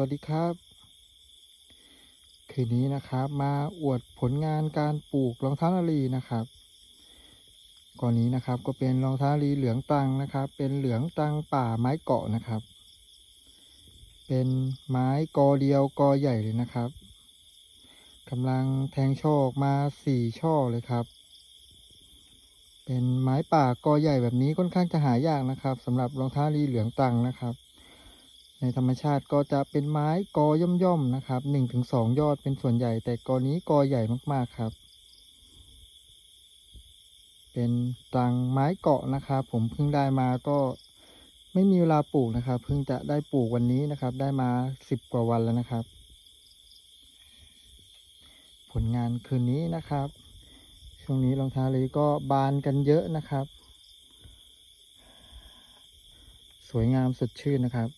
วัสดีครับ คืนนี้นะครับมาอวดผลงานการปลูกรองเท้านาลีนะครับก่อนนี้นะครับก็เป็นรองเท้านาลีเหลืองตังนะครับ เป็นเหลืองตังป่าไม้เกาะนะครับ เป็นไม้กอเดียวกอใหญ่เลยนะครับกำลังแทงช่อออกมาสี่ช่อเลยครับ เป็นไม้ป่ากอใหญ่แบบนี้ค่อนข้างจะหายากนะครับสำหรับรองเท้านาลีเหลืองตังนะครับ ในธรรมชาติก็จะเป็นไม้กอย่อมๆนะครับหนึ่งถึงสองยอดเป็นส่วนใหญ่ แต่กอนี้กอใหญ่มากๆครับ เป็นตังไม้เกาะนะครับ ผมเพิ่งได้มาก็ไม่มีเวลาปลูกนะครับ เพิ่งจะได้ปลูกวันนี้นะครับ ได้มาสิบกว่าวันแล้วนะครับ ผลงานคืนนี้นะครับ ช่วงนี้รองเท้าเลยก็บานกันเยอะนะครับ สวยงามสดชื่นนะครับ